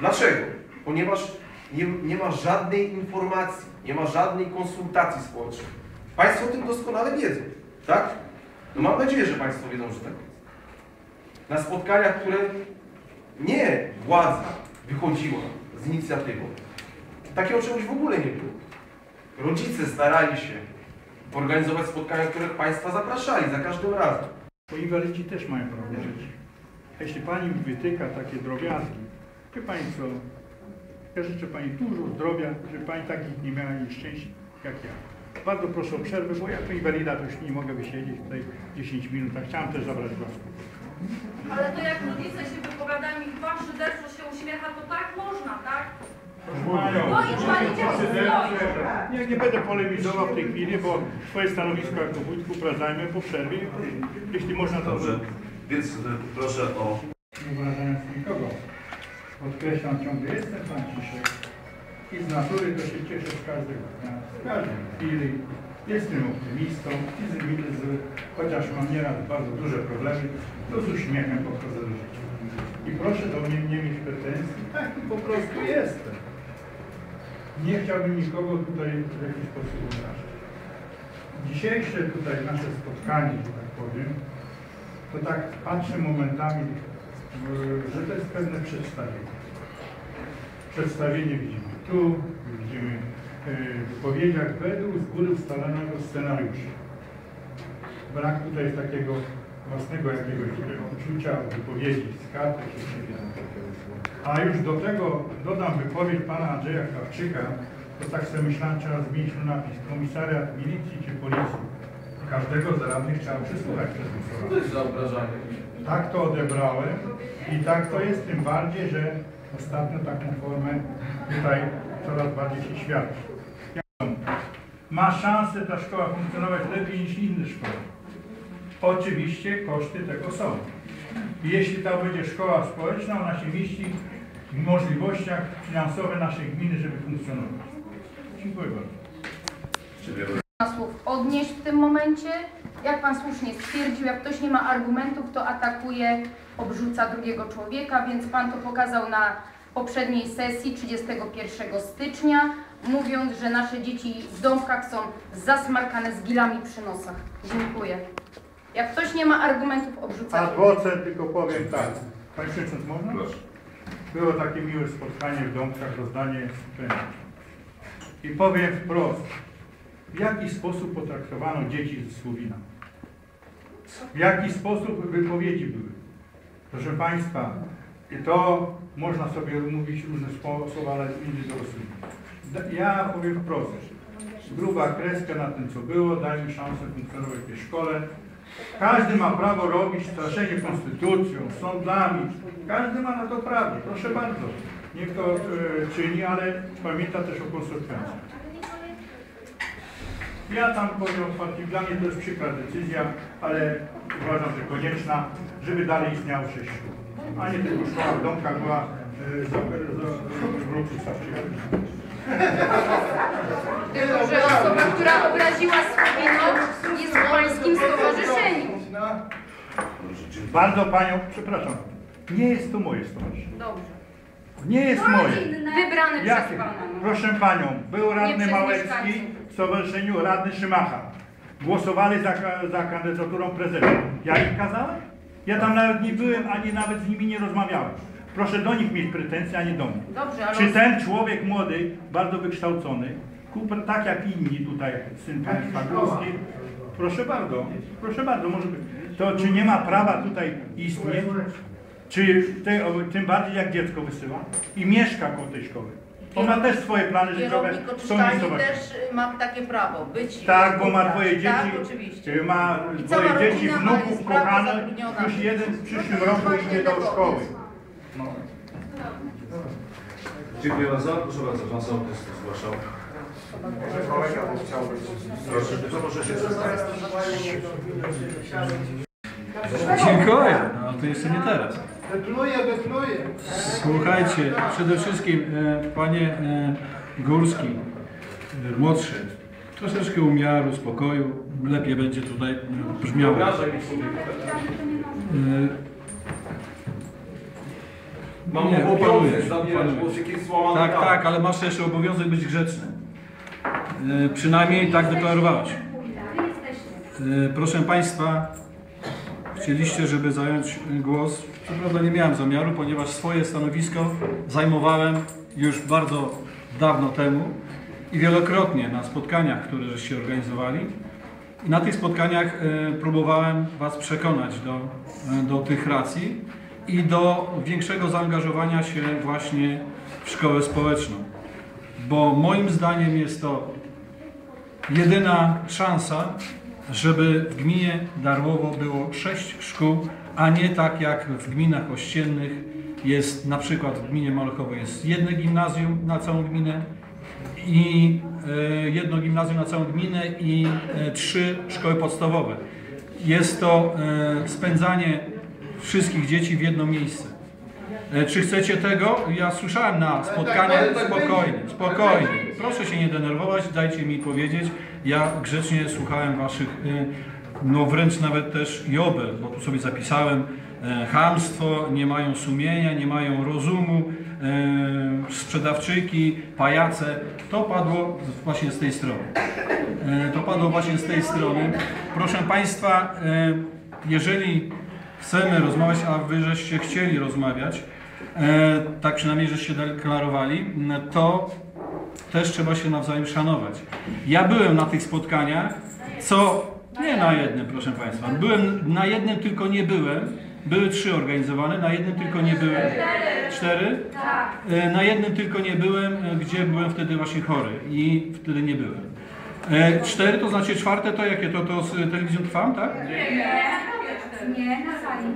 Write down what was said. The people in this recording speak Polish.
Dlaczego? Ponieważ nie, nie ma żadnej informacji, nie ma żadnej konsultacji społecznej. Państwo o tym doskonale wiedzą, tak? No mam nadzieję, że Państwo wiedzą, że tak jest. Na spotkaniach, które nie władza wychodziła z inicjatywą, takiego czegoś w ogóle nie było. Rodzice starali się organizować spotkania, w których Państwa zapraszali za każdym razem. Bo inwalidzi też mają prawo żyć. A jeśli Pani wytyka takie drobiazgi, wie Pani co, ja życzę Pani dużo zdrowia, żeby Pani takich nie miała nieszczęść jak ja. Bardzo proszę o przerwę, bo jako inwalida to już nie mogę wysiedzieć tutaj 10 minut, a chciałem też zabrać głos. Ale to jak rodzice się wypowiadają i chyba szyderczo się uśmiecha, to tak można, tak? Nie, nie będę polemizował w tej chwili, bo swoje stanowisko jako wójt upraszajmy po przerwie. Jeśli można to... Dobrze, więc y, proszę o Nie obrażając nikogo. Podkreślam ciągle, jestem Franciszek i z natury to się cieszę z każdego dnia, z każdej chwili. Jestem optymistą i z, z, chociaż mam nieraz bardzo duże problemy, to z uśmiechem podchodzę do życia. I proszę do mnie nie mieć pretensji, taki po prostu jestem. Nie chciałbym nikogo tutaj w jakiś sposób obrażać. Dzisiejsze tutaj nasze spotkanie, że tak powiem, to tak patrzę momentami, w- że to jest pewne przedstawienie. Przedstawienie widzimy tu, widzimy e, w wypowiedziach według z góry ustalonego scenariusza. Brak tutaj takiego własnego jakiegoś odczucia wypowiedzi z karty czy coś A już do tego dodam wypowiedź pana Andrzeja Krawczyka, to tak sobie myślałem, trzeba zmienić tu napis komisariat milicji czy policji. Każdego z radnych trzeba przesłuchać przez To jest za obrażanie. tak to odebrałem i tak to jest, tym bardziej, że ostatnio taką formę tutaj coraz bardziej się świadczy. Ma szansę ta szkoła funkcjonować lepiej niż inne szkoły. Oczywiście koszty tego są. Jeśli to będzie szkoła społeczna, ona się mieści w możliwościach finansowych naszej gminy, żeby funkcjonować. Dziękuję bardzo. Ma słów odnieść w tym momencie. Jak pan słusznie stwierdził, jak ktoś nie ma argumentów, to atakuje, obrzuca drugiego człowieka, więc pan to pokazał na poprzedniej sesji 31 stycznia, mówiąc, że nasze dzieci w domkach są zasmarkane z gilami przy nosach. Dziękuję. Jak ktoś nie ma argumentów, obrzuca. Adwocem tylko powiem tak. Panie Przewodniczący, można? Proszę. Było takie miłe spotkanie w domkach, rozdanie sprzętu. I powiem wprost, w jaki sposób potraktowano dzieci ze Słowina. W jaki sposób wypowiedzi były. Proszę Państwa, i to można sobie mówić różne słowa, ale inny dorosły. Da- Ja powiem wprost, gruba kreska na tym, co było, dajmy szansę funkcjonować w tej szkole. Każdy ma prawo robić straszenie konstytucją, sądami. Każdy ma na to prawo, proszę bardzo. Niech to e, czyni, ale pamięta też o konsekwencjach. Ja tam powiem otwarcie, dla mnie to jest przykra decyzja, ale uważam, że konieczna, żeby dalej istniało sześć szkół. A nie tylko szkoła w domkach była e, w roku. Tylko, że osoba, która obraziła Słowino jest w pańskim stowarzyszeniu. Bardzo Panią, przepraszam, nie jest to moje stowarzyszenie. Dobrze. Nie jest moje. Wybrane Jakie? przez pana. no. Proszę Panią, był radny Małecki w stowarzyszeniu radny Szymacha. Głosowali za, za kandydaturą prezydenta. Ja ich kazałem? Ja tam nawet nie byłem, ani nawet z nimi nie rozmawiałem. Proszę do nich mieć pretensje, a nie do mnie. Dobrze, ale Czy ten człowiek młody, bardzo wykształcony, Cooper, tak jak inni tutaj, syn państwa Górski, proszę bardzo, proszę bardzo, może być. To czy nie ma prawa tutaj istnieć? Czy te, o, tym bardziej jak dziecko wysyła i mieszka koło tej szkoły? On ma też swoje plany życiowe oczyszczalni miejscowości. też y, ma takie prawo być. Tak, bo ma dwoje dzieci, Tak, oczywiście. y, ma dwoje dzieci, wnuków kochanych, już jeden w przyszłym roku idzie do szkoły. No. Dziękuję bardzo. Proszę bardzo, pan sołtys zgłaszał. Proszę, to proszę się przedstawić. Dziękuję, no to jeszcze nie teraz. Depluję, depluję. Słuchajcie, przede wszystkim e, panie e, Górski, e, młodszy, Troszeczkę umiaru, spokoju. Lepiej będzie tutaj e, brzmiało. E, Mam Nie, obowiązek zabierać jakieś słowa Tak, tak, ale masz jeszcze obowiązek być grzeczny. E, Przynajmniej tak deklarowałeś. E, Proszę Państwa, chcieliście, żeby zająć głos. Co prawda nie miałem zamiaru, ponieważ swoje stanowisko zajmowałem już bardzo dawno temu i wielokrotnie na spotkaniach, które żeście organizowali. I na tych spotkaniach e, próbowałem Was przekonać do, do tych racji i do większego zaangażowania się właśnie w szkołę społeczną. Bo moim zdaniem jest to jedyna szansa, żeby w gminie Darłowo było sześć szkół, a nie tak jak w gminach ościennych jest na przykład w gminie Malchowo jest jedno gimnazjum na całą gminę i e, jedno gimnazjum na całą gminę i e, trzy szkoły podstawowe. Jest to e, spędzanie wszystkich dzieci w jedno miejsce. E, Czy chcecie tego? Ja słyszałem na spotkaniach. tak Spokojnie, spokojnie. Tak. Proszę się nie denerwować, dajcie mi powiedzieć. Ja grzecznie słuchałem waszych, y, no wręcz nawet też Jobel, bo tu sobie zapisałem e, chamstwo, nie mają sumienia, nie mają rozumu, e, sprzedawczyki, pajace. To padło właśnie z tej strony. E, To padło właśnie z tej strony. Proszę Państwa, e, jeżeli chcemy rozmawiać, a Wy żeście chcieli rozmawiać, e, tak przynajmniej żeście deklarowali, m, to też trzeba się nawzajem szanować. Ja byłem na tych spotkaniach, co nie na jednym, proszę Państwa. Byłem na jednym, tylko nie byłem. Były trzy organizowane, na jednym tylko nie byłem. Cztery? E, Na jednym tylko nie byłem, e, gdzie byłem wtedy właśnie chory i wtedy nie byłem. E, Cztery, to znaczy czwarte to jakie? To, to z telewizją trwam, tak? Nie, na sali.